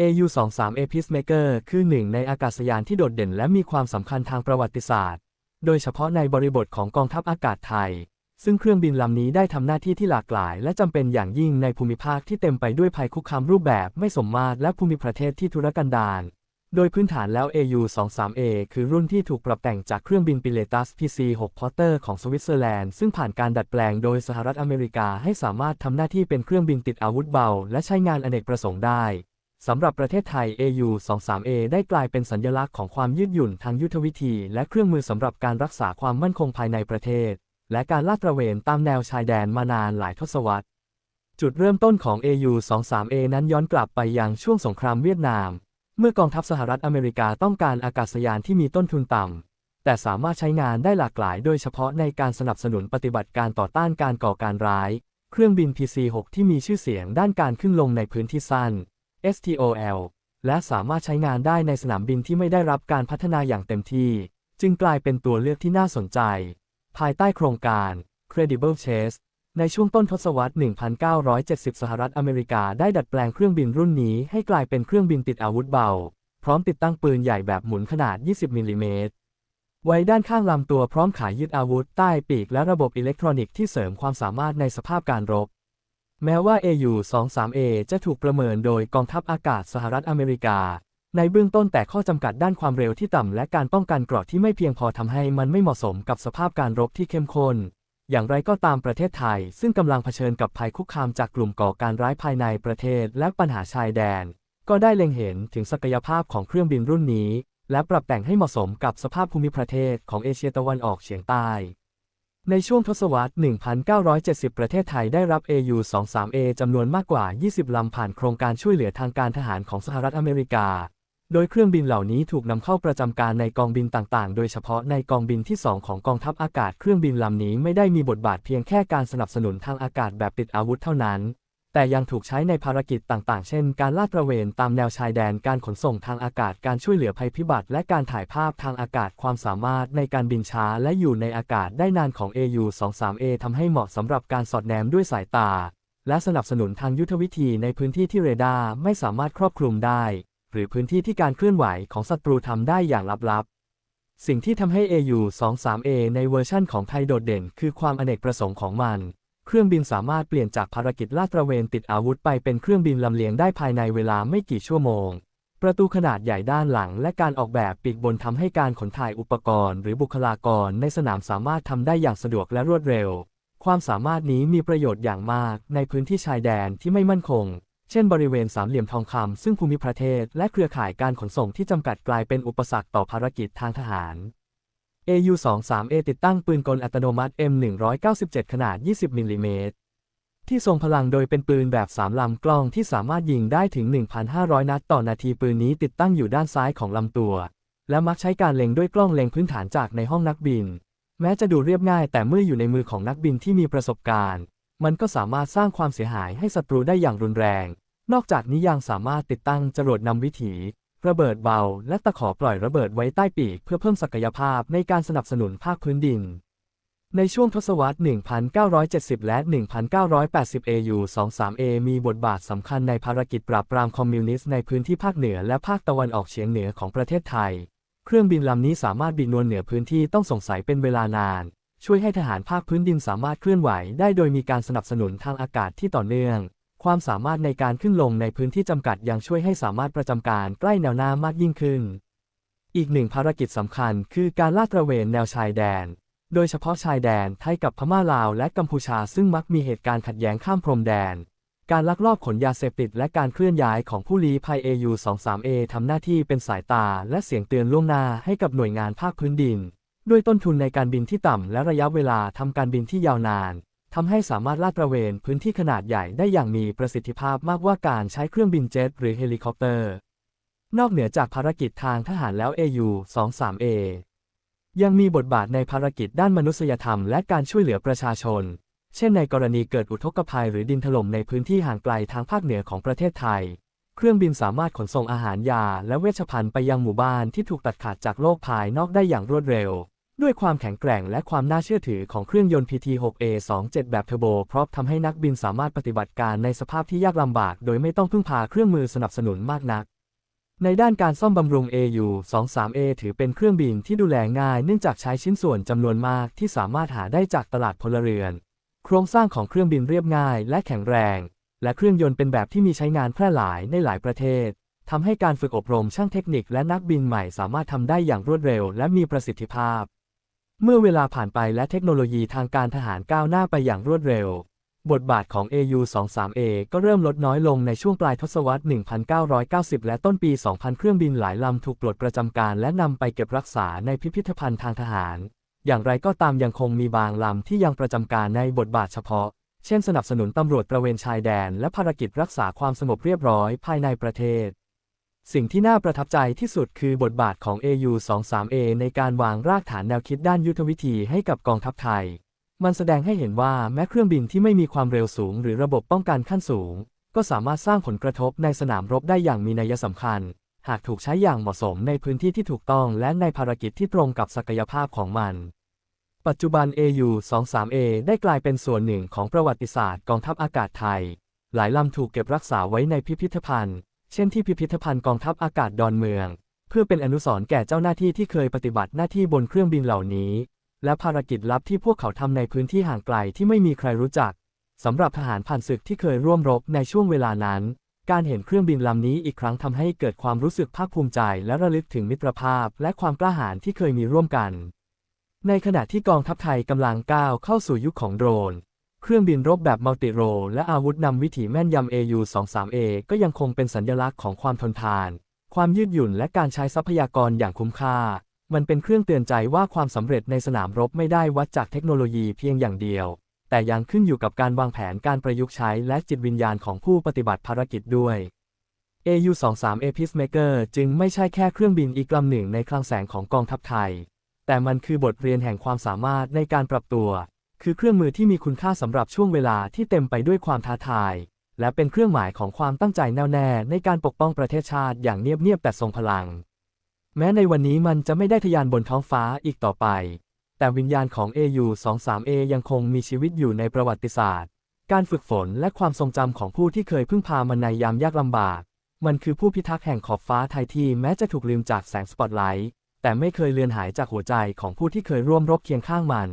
AU-23A Peacemaker คือหนึ่งในอากาศยานที่โดดเด่นและมีความสำคัญทางประวัติศาสตร์ โดยเฉพาะในบริบทของกองทัพอากาศไทย ซึ่งเครื่องบินลำนี้ได้ทำหน้าที่ที่หลากหลาย และจำเป็นอย่างยิ่งในภูมิภาคที่เต็มไปด้วยภัยคุกคามรูปแบบไม่สมมาตรและภูมิประเทศที่ทุรกันดาร โดยพื้นฐานแล้ว AU-23A คือรุ่นที่ถูกปรับแต่งจากเครื่องบิน Pilatus PC-6 Porter ของสวิตเซอร์แลนด์ซึ่งผ่านการดัดแปลงโดยสหรัฐอเมริกาให้สามารถทำหน้าที่เป็นเครื่องบินติดอาวุธเบา และใช้งานอเนกประสงค์ได้ สำหรับประเทศไทย AU-23A ได้กลายเป็นสัญลักษณ์ของความยืดหยุ่นทางยุทธวิธี และเครื่องมือสำหรับการรักษาความมั่นคงภายในประเทศ และการลาดตระเวนตามแนวชายแดนมานานหลายทศวรรษ จุดเริ่มต้นของ AU-23A นั้นย้อนกลับไปยังช่วงสงครามเวียดนาม เมื่อกองทัพสหรัฐอเมริกาต้องการอากาศยานที่มีต้นทุนต่ำ แต่สามารถใช้งานได้หลากหลาย โดยเฉพาะในการสนับสนุนปฏิบัติการต่อต้านการก่อการร้าย เครื่องบิน PC-6 ที่มีชื่อเสียงด้านการขึ้นลงในพื้นที่สั้น STOL และสามารถใช้งานได้ในสนามบินที่ไม่ได้รับการพัฒนาอย่างเต็มที่ จึงกลายเป็นตัวเลือกที่น่าสนใจ ภายใต้โครงการ Credible Chase ในช่วงต้นทศวรรษ 1970 สหรัฐอเมริกาได้ดัดแปลงเครื่องบินรุ่นนี้ให้กลายเป็นเครื่องบินติดอาวุธเบา พร้อมติดตั้งปืนใหญ่แบบหมุนขนาด 20 มิลลิเมตร ไว้ด้านข้างลำตัวพร้อมขายยึดอาวุธใต้ปีกและระบบอิเล็กทรอนิกส์ที่เสริมความสามารถในสภาพการรบ แม้ว่า AU-23A จะถูกประเมินโดยกองทัพอากาศสหรัฐอเมริกา ในเบื้องต้นแต่ข้อจำกัดด้านความเร็วที่ต่ำและการป้องกันกราะที่ไม่เพียงพอทำให้มันไม่เหมาะสมกับสภาพการรบที่เข้มข้น อย่างไรก็ตามประเทศไทย ซึ่งกำลังเผชิญกับภัยคุกคามจากกลุ่มก่อการร้ายภายในประเทศและปัญหาชายแดน ก็ได้เล็งเห็นถึงศักยภาพของเครื่องบินรุ่นนี้ และปรับแต่งให้เหมาะสมกับสภาพภูมิประเทศของเอเชียตะวันออกเฉียงใต้ ในช่วงทศวรรษ 1970 ประเทศไทยได้รับ AU-23A จำนวนมากกว่า 20 ลำผ่านโครงการช่วยเหลือทางการทหารของสหรัฐอเมริกา โดยเครื่องบินเหล่านี้ถูกนำเข้าประจำการในกองบินต่างๆ โดยเฉพาะในกองบินที่ 2 ของกองทัพอากาศ เครื่องบินลำนี้ไม่ได้มีบทบาทเพียงแค่การสนับสนุนทางอากาศแบบติดอาวุธเท่านั้น แต่ยังถูกใช้ในภารกิจต่างๆ เช่น การลาดตระเวนตามแนวชายแดน การขนส่งทางอากาศ การช่วยเหลือภัยพิบัติ และการถ่ายภาพทางอากาศ ความสามารถในการบินช้าและอยู่ในอากาศได้นานของ AU-23A ทำให้เหมาะสำหรับการสอดแนมด้วยสายตา และสนับสนุนทางยุทธวิธีในพื้นที่ที่เรดาร์ไม่สามารถครอบคลุมได้ หรือพื้นที่ที่การเคลื่อนไหวของศัตรูทำได้อย่างลับๆสิ่งที่ทำให้ AU-23A ในเวอร์ชั่นของไทยโดดเด่น คือความอเนกประสงค์ของมัน เครื่องบินสามารถเปลี่ยนจากภารกิจลาดตระเวนติดอาวุธไปเป็นเครื่องบินลำเลียงได้ภายในเวลาไม่กี่ชั่วโมง ประตูขนาดใหญ่ด้านหลัง และการออกแบบปีกบนทำให้การขนถ่ายอุปกรณ์ หรือบุคลากรในสนามสามารถทำได้อย่างสะดวกและรวดเร็ว ความสามารถนี้มีประโยชน์อย่างมากในพื้นที่ชายแดนที่ไม่มั่นคง เช่นบริเวณสามเหลี่ยมทองคำซึ่งภูมิประเทศ และเครือข่ายการขนส่งที่จำกัดกลายเป็นอุปสรรคต่อภารกิจทางทหาร AU-23A ติดตั้งปืนกลอัตโนมัติ M197 ขนาด 20 มิลลิเมตร ที่ทรงพลังโดยเป็นปืนแบบ3ลำกล้องที่สามารถยิงได้ถึง 1,500 นัดต่อนาทีปืนนี้ติดตั้งอยู่ด้านซ้ายของลำตัว และมักใช้การเล็งด้วยกล้องเล็งพื้นฐานจากในห้องนักบิน แม้จะดูเรียบง่ายแต่เมื่ออยู่ในมือของนักบินที่มีประสบการณ์ มันก็สามารถสร้างความเสียหายให้ศัตรูได้อย่างรุนแรง นอกจากนี้ยังสามารถติดตั้งจรวดนำวิถี ระเบิดเบา และตะขอปล่อยระเบิดไว้ใต้ปีกเพื่อเพิ่มศักยภาพในการสนับสนุนภาคพื้นดิน ในช่วงทศวรรษ 1970 และ 1980 AU-23A มีบทบาทสำคัญในภารกิจปราบปรามคอมมิวนิสต์ในพื้นที่ภาคเหนือและภาคตะวันออกเฉียงเหนือของประเทศไทย เครื่องบินลำนี้สามารถบินนวลเหนือพื้นที่ต้องสงสัยเป็นเวลานาน ช่วยให้ทหารภาคพื้นดินสามารถเคลื่อนไหวได้โดยมีการสนับสนุนทางอากาศที่ต่อเนื่อง ความสามารถในการขึ้นลงในพื้นที่จำกัดยังช่วยให้สามารถประจำการใกล้แนวหน้ามากยิ่งขึ้น อีกหนึ่งภารกิจสำคัญคือการลาดตระเวนแนวชายแดน โดยเฉพาะชายแดนไทยกับพม่าลาวและกัมพูชาซึ่งมักมีเหตุการณ์ขัดแย้งข้ามพรมแดน การลักลอบขนยาเสพติดและการเคลื่อนย้ายของผู้ลี้ภัย AU-23A ทำหน้าที่เป็นสายตาและเสียงเตือนล่วงหน้าให้กับหน่วยงานภาคพื้นดิน ด้วยต้นทุนในการบินที่ต่ำและระยะเวลาทำการบินที่ยาวนาน ทำให้สามารถลาดตระเวนพื้นที่ขนาดใหญ่ได้อย่างมีประสิทธิภาพมากกว่าการใช้เครื่องบินเจ็ตหรือเฮลิคอปเตอร์ นอกเหนือจากภารกิจทางทหารแล้ว AU-23A ยังมีบทบาทในภารกิจด้านมนุษยธรรมและการช่วยเหลือประชาชน เช่นในกรณีเกิดอุทกภัยหรือดินถล่มในพื้นที่ห่างไกลทางภาคเหนือของประเทศไทย เครื่องบินสามารถขนส่งอาหารยาและเวชภัณฑ์ไปยังหมู่บ้านที่ถูกตัดขาดจากโลกภายนอกได้อย่างรวดเร็ว ด้วยความแข็งแกร่งและความน่าเชื่อถือของเครื่องยนต์ PT-6A27 แบบเทอร์โบพร้อมทำให้นักบินสามารถปฏิบัติการในสภาพที่ยากลำบาก โดยไม่ต้องพึ่งพาเครื่องมือสนับสนุนมากนัก ในด้านการซ่อมบำรุง AU-23A ถือเป็นเครื่องบินที่ดูแลง่าย เนื่องจากใช้ชิ้นส่วนจำนวนมากที่สามารถหาได้จากตลาดพลเรือน โครงสร้างของเครื่องบินเรียบง่ายและแข็งแรง และเครื่องยนต์เป็นแบบที่มีใช้งานแพร่หลายในหลายประเทศทำให้การฝึกอบรมช่างเทคนิคและนักบินใหม่สามารถทำได้อย่างรวดเร็ว และมีประสิทธิภาพ เมื่อเวลาผ่านไปและเทคโนโลยีทางการทหารก้าวหน้าไปอย่างรวดเร็ว บทบาทของ AU-23A ก็เริ่มลดน้อยลงในช่วงปลายทศวรรษ 1990 และต้นปี 2000 เครื่องบินหลายลำถูกปลดประจำการและนำไปเก็บรักษาในพิพิธภัณฑ์ทางทหาร อย่างไรก็ตามยังคงมีบางลำที่ยังประจำการในบทบาทเฉพาะ เช่นสนับสนุนตำรวจตระเวนชายแดน และภารกิจรักษาความสงบเรียบร้อยภายในประเทศ สิ่งที่น่าประทับใจที่สุดคือบทบาทของ AU-23A ในการวางรากฐานแนวคิดด้านยุทธวิธีให้กับกองทัพไทย มันแสดงให้เห็นว่าแม้เครื่องบินที่ไม่มีความเร็วสูง หรือระบบป้องกันขั้นสูง ก็สามารถสร้างผลกระทบในสนามรบได้อย่างมีนัยสำคัญ หากถูกใช้อย่างเหมาะสมในพื้นที่ที่ถูกต้องและในภารกิจที่ตรงกับศักยภาพของมัน ปัจจุบัน AU-23A ได้กลายเป็นส่วนหนึ่งของประวัติศาสตร์กองทัพอากาศไทย หลายลำถูกเก็บรักษาไว้ในพิพิธภัณฑ์ เช่นที่พิพิธภัณฑ์กองทัพอากาศดอนเมือง เพื่อเป็นอนุสรณ์แก่เจ้าหน้าที่ที่เคยปฏิบัติหน้าที่บนเครื่องบินเหล่านี้ และภารกิจลับที่พวกเขาทำในพื้นที่ห่างไกลที่ไม่มีใครรู้จักสำหรับทหารผ่านศึกที่เคยร่วมรบในช่วงเวลานั้น การเห็นเครื่องบินลำนี้อีกครั้งทำให้เกิดความรู้สึกภาคภูมิใจ และระลึกถึงมิตรภาพ และความกล้าหาญที่เคยมีร่วมกัน ในขณะที่กองทัพไทยกำลังก้าวเข้าสู่ยุคของโดรน เครื่องบินรบแบบมัลติโรลและอาวุธนำวิถีแม่นยำ AU-23A ก็ยังคงเป็นสัญลักษณ์ของความทนทาน ความยืดหยุ่นและการใช้ทรัพยากรอย่างคุ้มค่า มันเป็นเครื่องเตือนใจว่าความสำเร็จในสนามรบไม่ได้วัดจากเทคโนโลยีเพียงอย่างเดียว แต่ยังขึ้นอยู่กับการวางแผนการประยุกต์ใช้และจิตวิญญาณของผู้ปฏิบัติภารกิจด้วย AU-23A Peacemaker จึงไม่ใช่แค่เครื่องบินอีกลำหนึ่งในคลังแสงของกองทัพไทย แต่มันคือบทเรียนแห่งความสามารถในการปรับตัว คือเครื่องมือที่มีคุณค่าสำหรับช่วงเวลาที่เต็มไปด้วยความท้าทาย และเป็นเครื่องหมายของความตั้งใจแน่วแน่ในการปกป้องประเทศชาติอย่างเงียบๆแต่ทรงพลัง แม้ในวันนี้มันจะไม่ได้ทะยานบนท้องฟ้าอีกต่อไป แต่วิญญาณของ AU-23A ยังคงมีชีวิตอยู่ในประวัติศาสตร์ การฝึกฝนและความทรงจำของผู้ที่เคยพึ่งพามันในยามยากลำบาก มันคือผู้พิทักษ์แห่งขอบฟ้าไทยที่แม้จะถูกลืมจากแสงสปอตไลท์แต่ไม่เคยเลือนหายจากหัวใจของผู้ที่เคยร่วมรบเคียงข้างมัน